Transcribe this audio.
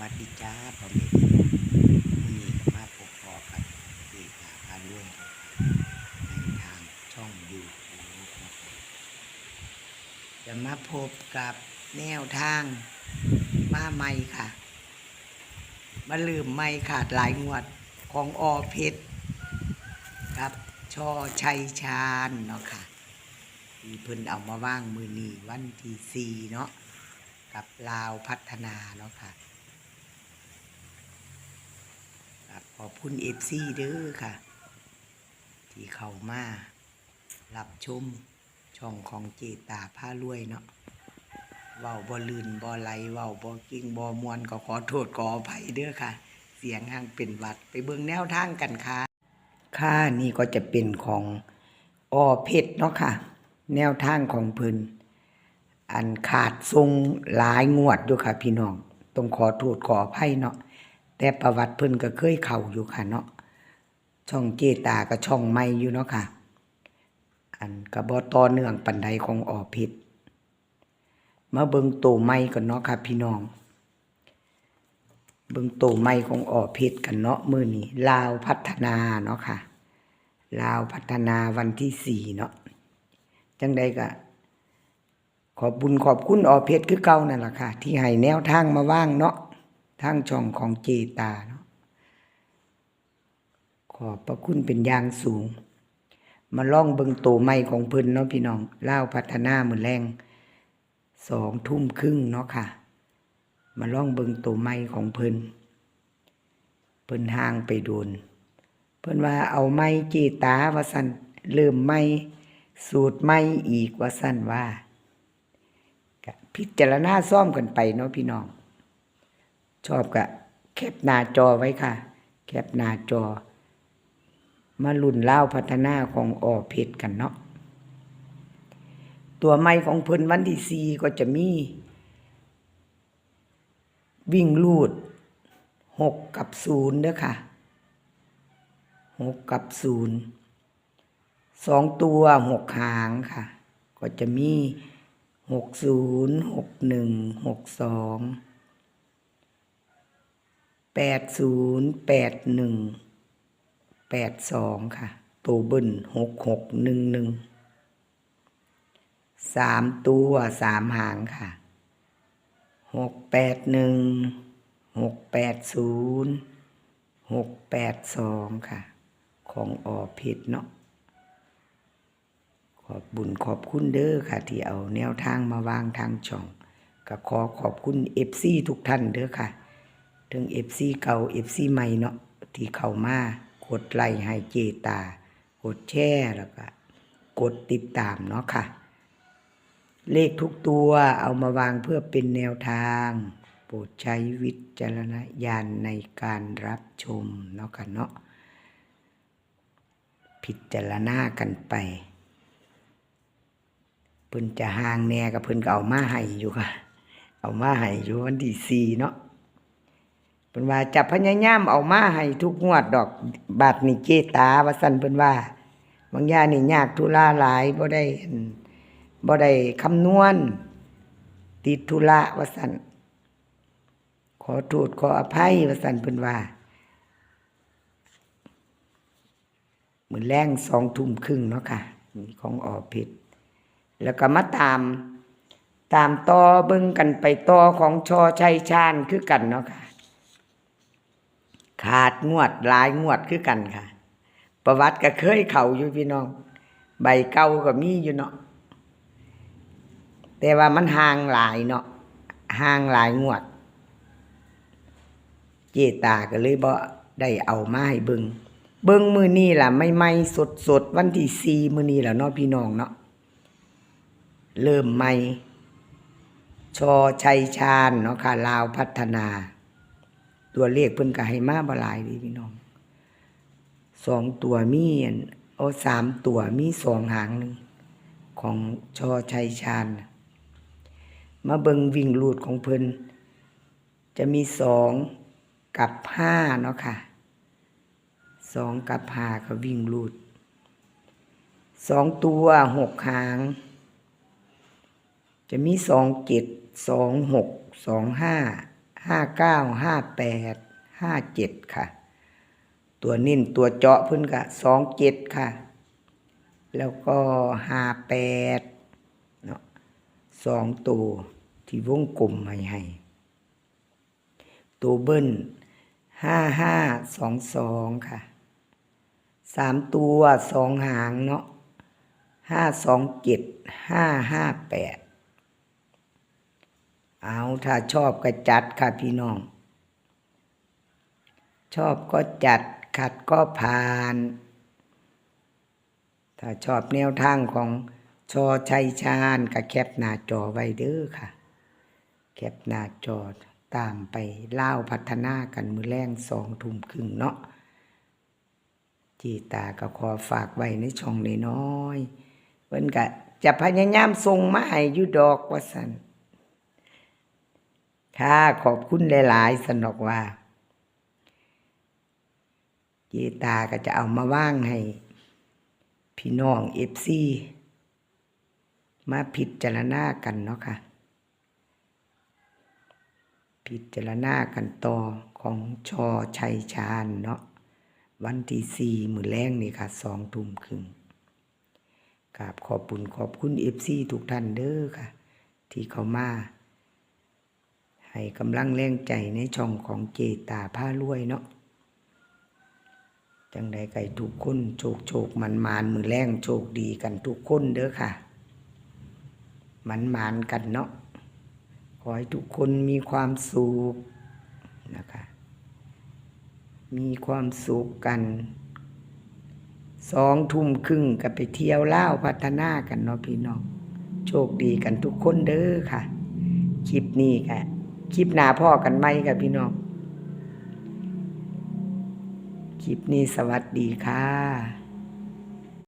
วัสดีจ้าพ่อแม่พี่น้องวันนี้ก็มาพบพอกันที่หาพาร่วมในทางช่องยูทูบจะมาพบกับแนวทางมาใหม่ค่ะ มาลืมไม่ขาดหลายงวดของอเพชรกับชอชัยชาญเนาะค่ะที่เพิ่นเอามาว่างมือนีวันที่สี่เนาะกับลาวพัฒนาเนาะค่ะครับข อบคุณเอฟซีเด้อค่ะ ที่เข้ามารับชมช่องของเจตาผ้ารวยเนาะเว้าบ่ลื่นบ่ไหลเว้าบ่กิ่งบ่มวนก็ขอโทษขออภัยเด้อค่ะ เสียงห่างเป็นวัดไปเบิ่งแนวทางกันค่ะ ค่านี่ก็จะเป็นของอเพชรเนาะค่ะ แนวทางของเพิ่นอันขาดทรงหลายงวดอยู่ค่ะ พี่น้อง ต้องขอโทษขออภัยเนาะ แต่ประวัติเพิ่นก็เคยเข้าอยู่ค่ะเนาะช่องเจตาก็ช่องใหม่อยู่เนาะค่ะ อันก็บ่ต่อเนื่องปันใดของออพิษมาเบิงโตใหม่กันเนาะค่ะพี่น้อง เบิงโตใหม่ของออพิษกันเนาะมือนี้ลาวพัฒนาเนาะค่ะลาวพัฒนาวันที่สี่เนาะจังใดก็ขอบบุญขอบคุณออเพชรคือเก่านั่นแหละค่ะ ที่ให้แนวทางมาว่างเนาะ ทางช่องของเจตาเนาะขอบพระคุณเป็นอย่างสูง มาล่องเบิงโตใหม่ของเพิ่นเนาะพี่น้องเล่าพัฒนามือแรงสองทุ่มครึ่งเนาะค่ะ มาล่องเบิงโตใหม่ของเพิ่นเพิ่นห่างไปโดน เพิ่นว่าเอาไม้เจตาว่าสันเริ่มไม้สูตรไม้อีกว่าสั่นว่า พิจารณาซ่อมกันไปเนาะพี่น้อง ชอบกะแคปหน้าจอไว้ค่ะ แคปหน้าจอ มาลุ่นเล่าพัฒนาของออเพชรกันเนาะตัวไม่ของเพิ่นวันที่สี่ก็จะมี วิ่งลูดหกกับศูนย์เด้อค่ะหกกับศูนย์สองตัวหกหางค่ะ ก็จะมีหกศูนย์หกหนึ่งหกสอง แปดศูนย์แปดหนึ่งแปดสองค่ะ ตัวบิ้ลหกหกหนึ่งหนึ่งสามตัวสามหางค่ะหกแปดหนึ่งหกแปดศูนย์หกแปดสองค่ะ ของออพิษเนาะขอบบุญขอบคุณเด้อค่ะ ที่เอาแนวทางมาวางทางช่อง ก็ขอขอบคุณเอฟซีทุกท่านเด้อค่ะ ถึงเอฟซีเก่าเอฟซีใหม่เนาะที่เข้ามากดไลค์ให้เจตา กดแชร์แล้วก็กดติดตามเนาะค่ะ เลขทุกตัวเอามาวางเพื่อเป็นแนวทาง โปรดใช้วิจารณญาณในการรับชมเนาะค่ะเนาะพิจารณากันไปเพิ่นจะห่างแน่กับเพิ่นก็เอามาให้อยู่ค่ะ เอามาให้อยู่วันที่สี่เนาะ เพิ่นว่าจะพยายามเอามาให้ทุกงวดดอกบาทนี่เจตาว่าซั่นเพิ่นว่า บางอย่างนี่ยากธุระหลายบ่ได้บ่ได้คำนวณ ติดธุระว่าซั่นขอโทษขออภัยว่าซั่นเพิ่นว่ามื้อแรงสองทุ่มครึ่งเนาะค่ะของออพิษแล้วก็มาตาม ตามต่อเบิ่งกันไปต่อของชอชัยชาญคือกันเนาะค่ะ ขาดงวดหลายงวดคือกันค่ะ ประวัติก็เคยเข่าอยู่พี่น้อง ใบเก่าก็มีอยู่เนาะแต่ว่ามันห่างหลายเนาะห่างหลายงวด เจตาก็เลยบ่ได้เอามาให้เบิงเบิงมือนี้ล่ะไม่ไม่สดสดวันที่สี่มือนี้แหละเนาะพี่น้องเนาะเริ่มใหม่ชอชัยชาญเนาะค่ะลาวพัฒนา ตัวเลขเพิ่นก็ให้มาบ่หลายดีพี่น้องสองตัวมีอันเอาสามตัวมีสองหางหนึ่งของชอชัยชาญน่ะมาเบิงวิ่งลูดของเพิ่นจะมีสองกับห้าเนาะค่ะสองกับห้าก็วิ่งลูดสองตัวหกหาง จะมีสองเจ็ดสองหกสองห้า ห้าเก้าห้าแปดห้าเจ็ดค่ะ ตัวนิ่นตัวเจาะพิ่นกะสองเจ็ดค่ะ แล้วก็ห้าแปดเนาะสองตัวที่วงกลมให้ให้ ตัวเบิ้ลห้าห้าสองสองค่ะสามตัวสองหางเนาะห้าสองเจ็ดห้าห้าแปด เอาถ้าชอบก็จัดค่ะพี่น้อง ชอบก็จัดขัดก็ผ่าน ถ้าชอบแนวทางของชอชัยชาญก็แคปหน้าจอไว้เด้อค่ะ แคปหน้าจอตามไปเล่าพัฒนากันมือแรงสองทุ่มครึ่งเนาะจีตาก็ขอฝากไว้ในช่องน้อยๆเพิ่นก็จะพยายามส่งมาให้อยู่ดอกว่าสัน ค่ะขอบคุณหลายๆสนอกว่าเจตาก็จะเอามาว่างให้ พี่น้องเอฟซีมาพิจารณากันเนาะค่ะ พิจารณากันต่อของชอชัยชาญเนาะวันที่สี่มือแรงนี่ค่ะสองทุ่มครึ่งกราบขอบุญขอบคุณเอฟซีทุกท่านเด้อค่ะ ที่เขามา ให้กำลังแรงใจในช่องของเจตาผ้ารวยเนาะจังใดไก่ทุกคนโชคโชคมันมานมือแรงโชคดีกันทุกคนเด้อค่ะ มันมานกันเนาะขอให้ทุกคนมีความสุขนะคะ มีความสุขกันสองทุ่มครึ่งก็ไปเที่ยวเล่าพัฒนากันเนาะพี่น้อง โชคดีกันทุกคนเด้อค่ะ คลิปนี้ค่ะ คลิปหน้าพ่อกันไหมกับพี่น้อง คลิปนี้สวัสดีค่ะ